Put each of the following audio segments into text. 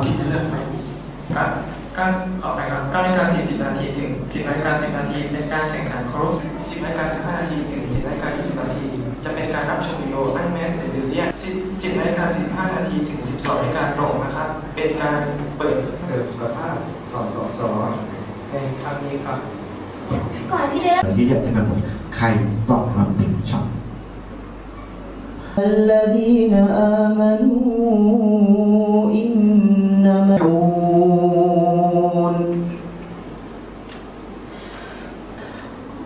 ถามว่าคิดจะเลือกไหม การการออกไปครับ9นาฬิกา40นาทีถึง 10นาฬิกา10นาทีเป็นการแข่งขันครบ10นาฬิกา15นาทีถึง 10นาฬิกา20นาที จะเป็นการรับชมวิดีโออันแมสหรือเรียก10 10นาฬิกา15นาทีถึง 12นาฬิกาตรงนะครับ เป็นการเปิดเสริมสุขภาพสอนสอสอในครั้งนี้ครับ ก่อนที่จะเริ่ม ที่จะเป็นระบบใครต้องรับผิดชอบ الذين آمنوا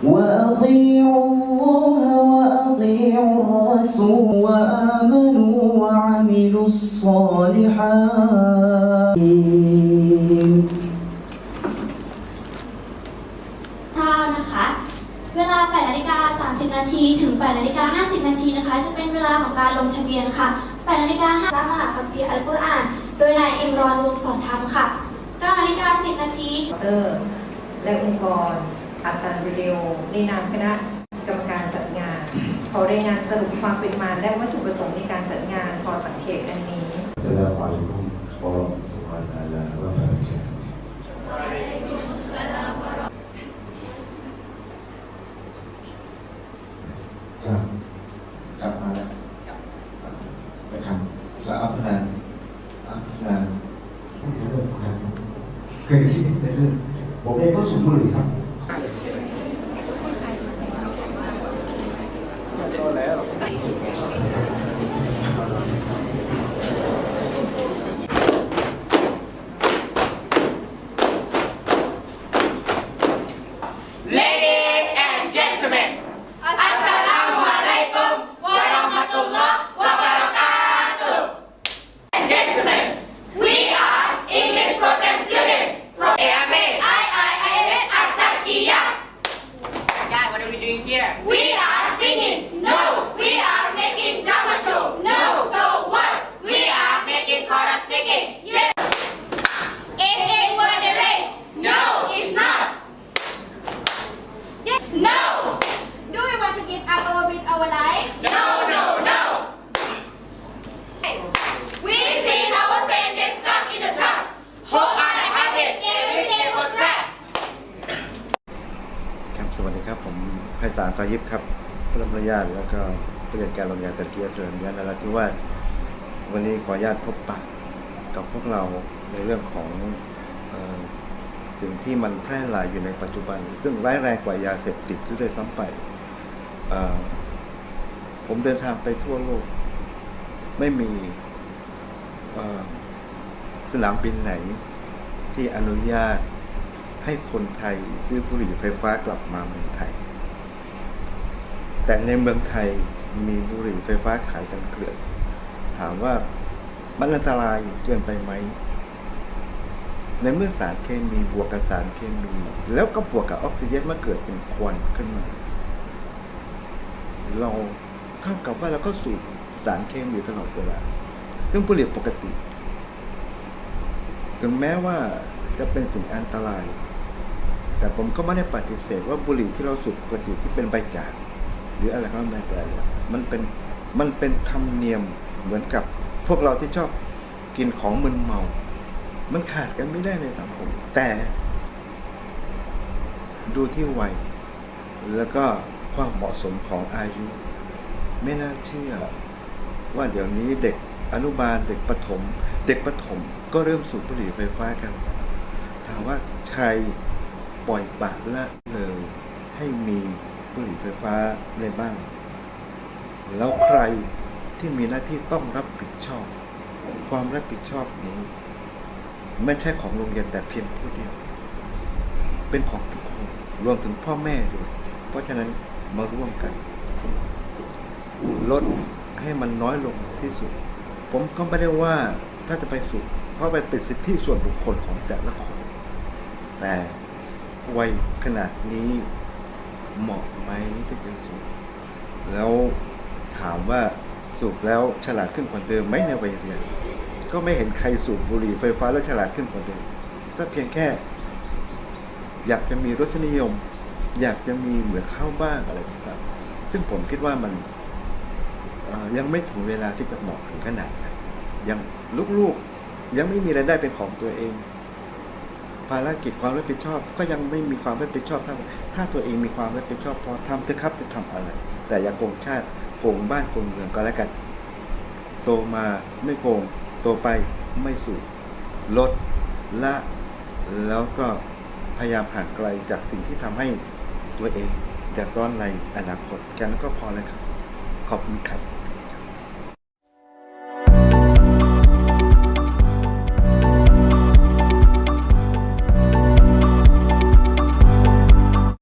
وأطيعوا الله وأطيعوا الرسول وآمنوا وعملوا الصالحات ข้าวนะคะ เวลา 8 นาฬิกา 30 นาที ถึง 8 นาฬิกา 50 นาทีนะคะ จะเป็นเวลาของการลงทะเบียนค่ะ 8 นาฬิกา5พระมหาคัมภีร์อัลกุรอาน โดยนายเอ็มรอนวงศ์สอนธรรมค่ะ 9 นาฬิกา 10 นาที เตอร์และองค์กร อัตตันเรวในนามคณะกรรมการจัดงาน ขอรายงานสรุปความเป็นมาและวัตถุประสงค์ในการจัดงานพอสังเกตดังนี้ السلام عليكم ورحمة الله تعالى وبركاته ครับกลับมาแล้วไปทำแล้วอัพนานอัพนานไม่เคยเลิกครับเคยคิดที่จะเลิกผมเองก็สูบบุหรี่ครับ We are singing. No ผมไพศาลตอยิบครับผู้รับอนุญาตแล้วก็ผู้จัดการโรงงานตะเกียเสริมยานนราธิวาสวันนี้ขออนุญาตพบปะกับพวกเราในเรื่องของออสิ่งที่มันแพร่หลายอยู่ในปัจจุบัน ซึ่งร้ายแรงกว่ายาเสพติดที่ได้ซ้ำไป ผมเดินทางไปทั่วโลก ไม่มีสนามบินไหนที่อนุญาตให้คนไทยซื้อบุหรี่ไฟฟ้ากลับมาเมืองไทย แต่ในเมืองไทยมีบุหรี่ไฟฟ้าขายกันเกลื่อนถามว่ามันอันตรายเกินไปไหม ในเมื่อสารเคมีบวกกับสารเคมี แล้วก็บวกกับออกซิเจนมาเกิดเป็นควันขึ้นมา เราเท่ากับว่าเราก็สูบสารเคมีตลอดเวลา ซึ่งบุหรี่ปกติ ถึงแม้ว่าจะเป็นสิ่งอันตราย แต่ผมก็ไม่ได้ปฏิเสธว่าบุหรี่ที่เราสูบปกติที่เป็นใบจาก หรืออะไรก็แล้วแต่เนี่ยมันเป็นมันเป็นธรรมเนียมเหมือนกับพวกเราที่ชอบกินของมึนเมา มันขาดกันไม่ได้ในสังคมแต่ดูที่วัยแล้วก็ความเหมาะสมของอายุ ไม่น่าเชื่อ ว่าเดี๋ยวนี้เด็กอนุบาลเด็กประถม เด็กประถมก็เริ่มสูบบุหรี่ไฟฟ้ากัน ถามว่าใครปล่อยปละละเลยให้มี บุหรี่ไฟฟ้าในบ้านแล้วใครที่มีหน้าที่ต้องรับผิดชอบ ความรับผิดชอบนี้ ไม่ใช่ของโรงเรียนแต่เพียงผู้เดียว เป็นของทุกคนรวมถึงพ่อแม่ด้วย เพราะฉะนั้นมาร่วมกัน ลดให้มันน้อยลงที่สุด ผมก็ไม่ได้ว่าถ้าจะไปสูบเพราะไปเป็นสิทธิส่วนบุคคลของแต่ละคน แต่วัยขนาดนี้ เหมาะไหมที่จะสูบแล้วถามว่าสูบแล้วฉลาดขึ้นกว่าเดิมไหมในวัยเรียน ก็ไม่เห็นใครสูบบุหรี่ไฟฟ้าแล้วฉลาดขึ้นกว่าเดิมก็เพียงแค่ อยากจะมีรสนิยม อยากจะมีเหมือนเข้าบ้างอะไรต่างๆซึ่งผมคิดว่ามันยังไม่ถึงเวลาที่จะเหมาะถึงขนาดนั้นยังลูกๆยังไม่มีรายได้เป็นของตัวเอง ภารกิจความรับผิดชอบ ก็ยังไม่มีความรับผิดชอบถ้าถ้าตัวเองมีความรับผิดชอบพอทำเถอะครับจะทำอะไร แต่อย่าโกงชาติโกงบ้านโกงเมืองก็แล้วกัน โตมาไม่โกง โตไปไม่สูบลดละ แล้วก็พยายามห่างไกลจากสิ่งที่ทำให้ตัวเองเดือดร้อนในอนาคตแค่นั้นก็พอแล้วครับ ขอบคุณครับ